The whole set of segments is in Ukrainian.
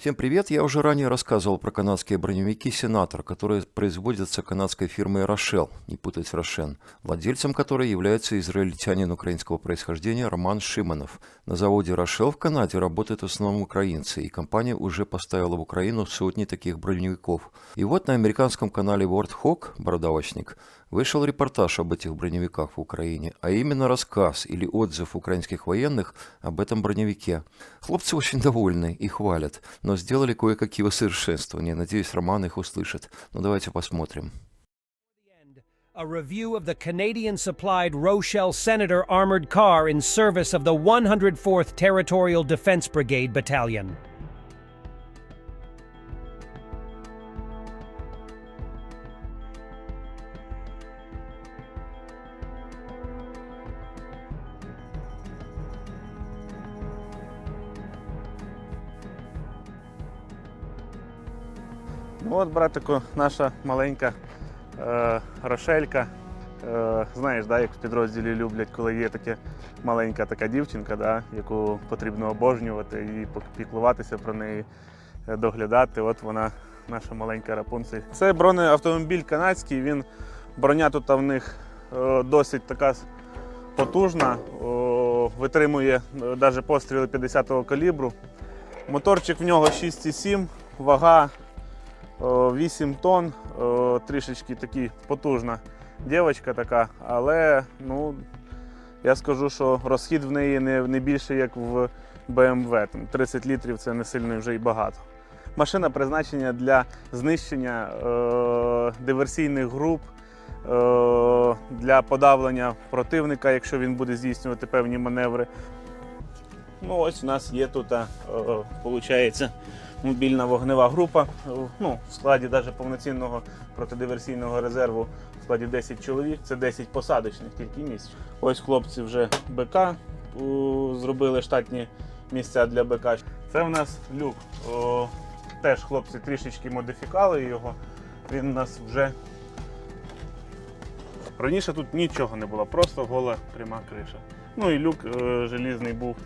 Всем привет! Я уже ранее рассказывал про канадские броневики «Сенатор», которые производятся канадской фирмой «Рошел», не путать с «Рошен», владельцем которой является израильтянин украинского происхождения Роман Шиманов. На заводе «Рошел» в Канаде работают в основном украинцы, и компания уже поставила в Украину сотни таких броневиков. И вот на американском канале World Hawk «Бородавочник» вышел репортаж об этих броневиках в Украине, а именно рассказ или отзыв украинских военных об этом броневике. Хлопцы очень довольны и хвалят, но сделали кое-какие усовершенствования. Надеюсь, Роман их услышит. Ну давайте посмотрим. A review of the Canadian supplied Rochelle Senator armored car in service of the 104th Territorial Defense Brigade Battalion. Ну от, братику, наша маленька е, Рошелька. Е, знаєш, да, як в підрозділі люблять, коли є таке маленька така дівчинка, да, яку потрібно обожнювати і піклуватися про неї, е, доглядати. От вона, наша маленька Рапунцель. Це бронеавтомобіль канадський. Він броня тут в них е, досить така потужна, о, витримує навіть постріли 50-го калібру. Моторчик в нього 6,7, вага 8 тонн, трішечки такі потужна дівчинка така, але ну, я скажу, що розхід в неї не, не більше, як в BMW. Там 30 літрів це не сильно вже й багато. Машина призначена для знищення е, диверсійних груп, е, для подавлення противника, якщо він буде здійснювати певні маневри. Ну, ось у нас є тут, е, виходить, мобільна вогнева група. е, Ну, в складі навіть повноцінного протидиверсійного резерву в складі 10 чоловік, це 10 посадочних тільки місць. Ось хлопці вже БК зробили штатні місця для БК. Це в нас люк. Теж хлопці трішечки модифікали його. Він у нас вже. Раніше тут нічого не було, просто гола пряма криша. Ну і люк е, желізний був.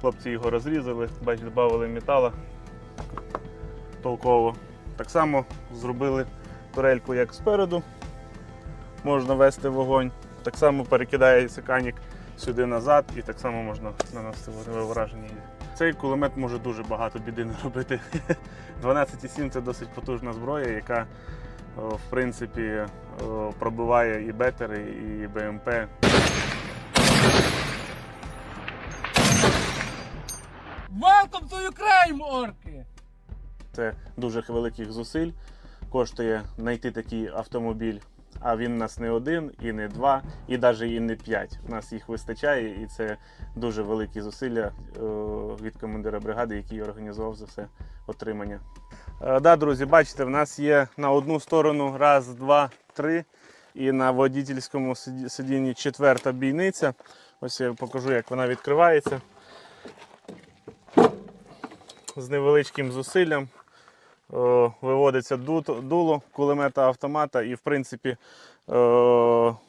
Хлопці його розрізали, бач, додали метала толково. Так само зробили турельку як спереду, можна вести вогонь. Так само перекидається канік сюди назад і так само можна наносити вогневе враження. Цей кулемет може дуже багато біди наробити. 12,7 це досить потужна зброя, яка в принципі пробиває і бетери, і БМП. Welcome to Ukraine, орки! Це дуже великих зусиль. Коштує знайти такий автомобіль. А він у нас не один, і не два, і навіть і не п'ять. У нас їх вистачає, і це дуже великі зусилля е, від командира бригади, який організував за все отримання. Е, Да, друзі, бачите, в нас є на одну сторону раз, два, три. І на водительському сиді- сидінні четверта бійниця. Ось я покажу, як вона відкривається. З невеличким зусиллям е, виводиться дуло кулемета автомата, і в принципі е,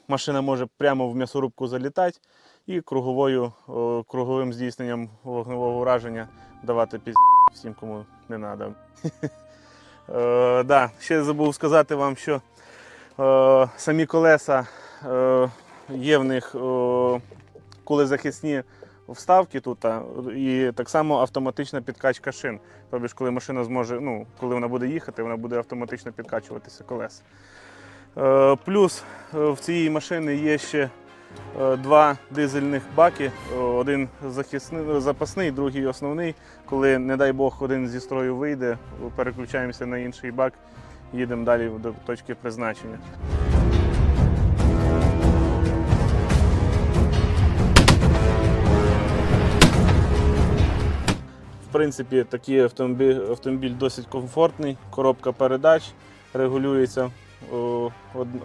машина може прямо в м'ясорубку залітати і круговою, е, круговим здійсненням вогневого ураження давати піз всім, кому не треба. Да, ще забув сказати вам, що самі колеса є в них кулезахисні вставки тут, і так само автоматична підкачка шин. Тобто, коли машина зможе, ну, коли вона буде їхати, вона буде автоматично підкачуватися колеса. Е, плюс е, в цій машині є ще е, два дизельних баки. Один захисний, запасний, другий основний. Коли, не дай Бог, один зі строю вийде, переключаємося на інший бак, їдемо далі до точки призначення. Принципі, такий автомобіль, автомобіль досить комфортний, коробка передач регулюється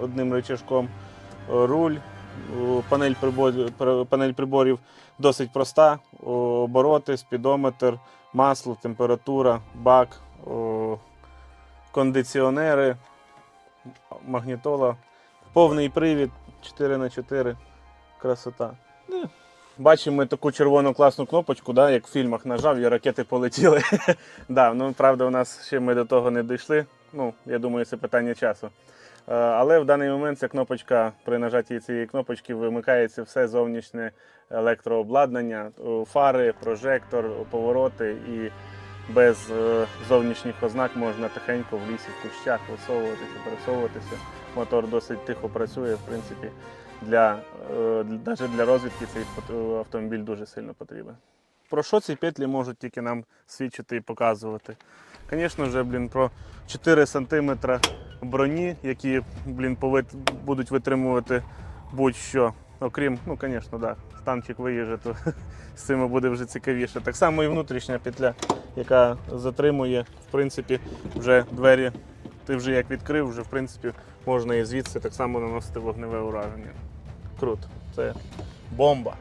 одним рычажком. Руль, панель, приборів, панель приборів досить проста. Обороти, спідометр, масло, температура, бак, кондиціонери, магнітола, повний привід 4х4. Красота. Бачимо ми таку червону класну кнопочку, да, як в фільмах нажав і ракети полетіли. да, ну, правда, у нас ще ми до того не дійшли. Ну, я думаю, це питання часу. Е, Але в даний момент ця кнопочка, при нажатті цієї кнопочки вимикається все зовнішнє електрообладнання, фари, прожектор, повороти і без е, зовнішніх ознак можна тихенько в лісі, в кущах висовуватися, пересовуватися. Мотор досить тихо працює, в принципі, для, е, навіть для розвідки цей автомобіль дуже сильно потрібен. Про що ці петлі можуть тільки нам свідчити і показувати? Звісно вже, блін, про 4 см броні, які блін, повит... будуть витримувати будь-що. Окрім, ну, звісно, да, станчик виїжджає, то з цим буде вже цікавіше. Так само і внутрішня петля, яка затримує, в принципі, вже двері. Ти вже як відкрив, вже в принципі можна і звідси так само наносити вогневе ураження. Круто. Це бомба.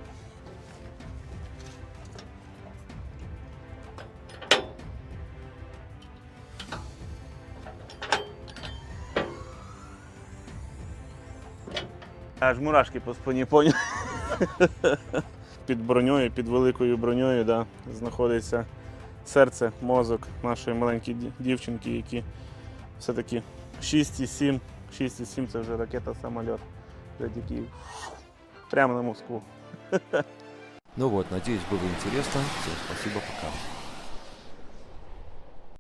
Аж мурашки по спині поняв. Під броньою, під великою броньою, да, знаходиться серце, мозок нашої маленької дівчинки, які все-таки 6,7. 6,7 це вже ракета самоліт. Вже прямо на Москву. Ну вот, надеюсь, было интересно. Всем спасибо, пока.